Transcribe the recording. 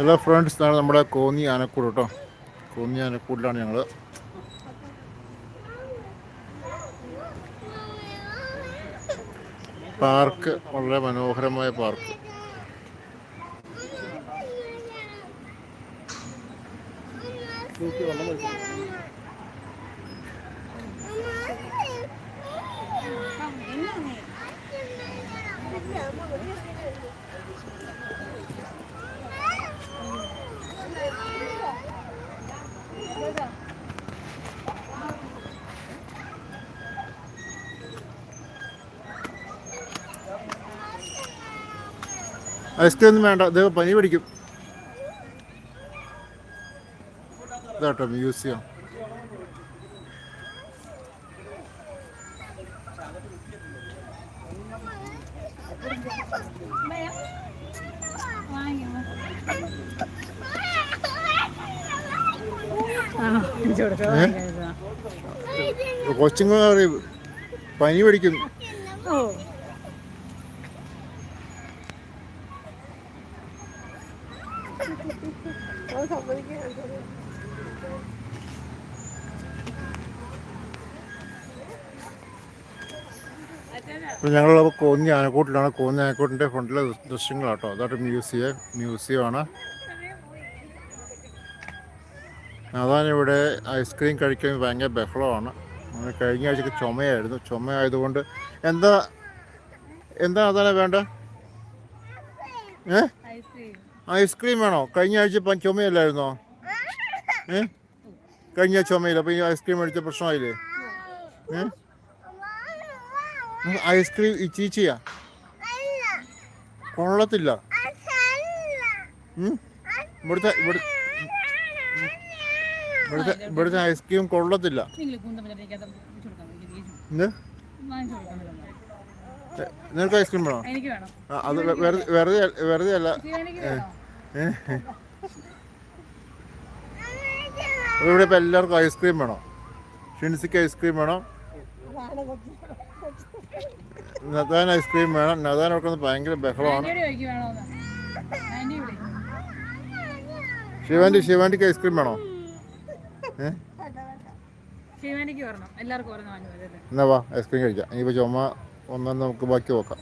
Hello friends ഇതാണ് നമ്മുടെ കോന്നി ആനക്കൂട് കേട്ടോ. കോന്നി ആനക്കൂടിലാണ് ഞങ്ങൾ പാർക്ക് വളരെ മനോഹരമായ പാർക്ക് ഐസ്ക്രീം ഒന്നും വേണ്ട ഇത് പനി പിടിക്കും. ഇതാട്ടോ മ്യൂസിയം. കൊച്ചുങ്ങൾ പറയും. പനി പിടിക്കും. ഇപ്പം ഞങ്ങൾ കോന്നി ആനക്കൂട്ടിലാണ്. കോന്നി ആനക്കൂട്ടിന്റെ ഫ്രണ്ടിലെ ദൃശ്യങ്ങളാട്ടോ. അതായിട്ട് മ്യൂസിയം മ്യൂസിയമാണ്. അതാണ് ഇവിടെ ഐസ്ക്രീം കഴിക്കാൻ ഭയങ്കര ബഹളമാണ്. കഴിഞ്ഞ ആഴ്ചക്ക് ചുമയായിരുന്നു. ചുമയായതുകൊണ്ട് എന്താ എന്താ അതാണ് വേണ്ട? ഏ? ഐസ്ക്രീം വേണോ? കഴിഞ്ഞ ആഴ്ച ഇപ്പം ചുമയല്ലായിരുന്നോ? ഏ? കഴിഞ്ഞ ചുമയില്ല. അപ്പം ഈ ഐസ്ക്രീം മേടിച്ച പ്രശ്നമായില്ലേ? ഏ? ഐസ്ക്രീം ഈ ചീച്ചിയാ? കൊള്ളത്തില്ല. ഇവിടുത്തെ ഇവിടെ ഇവിടുത്തെ ഇവിടുത്തെ ഐസ്ക്രീം കൊള്ളത്തില്ല. നിനക്ക് ഐസ്ക്രീം വേണോ? എനിക്ക് വേണം. ആ, അത് വെറുതെ വെറുതെ വെറുതെ അല്ല ഇവിടെ ഇപ്പൊ എല്ലാവർക്കും ഐസ്ക്രീം വേണോ. ഷിൻസിക്ക് ഐസ്ക്രീം വേണോ. നദാൻ ഐസ്ക്രീം വേണം. നദാൻ അവിടെ ഭയങ്കര ബഹളമാണ്. ശിവാന്റെ ശിവാന്റിക്ക് ഐസ്ക്രീം വേണോ? എന്നാ വാ ഐസ്ക്രീം കഴിക്കാം. ഇനിയിപ്പോൾ ചുമ ഒന്നാം നമുക്ക് ബാക്കി നോക്കാം.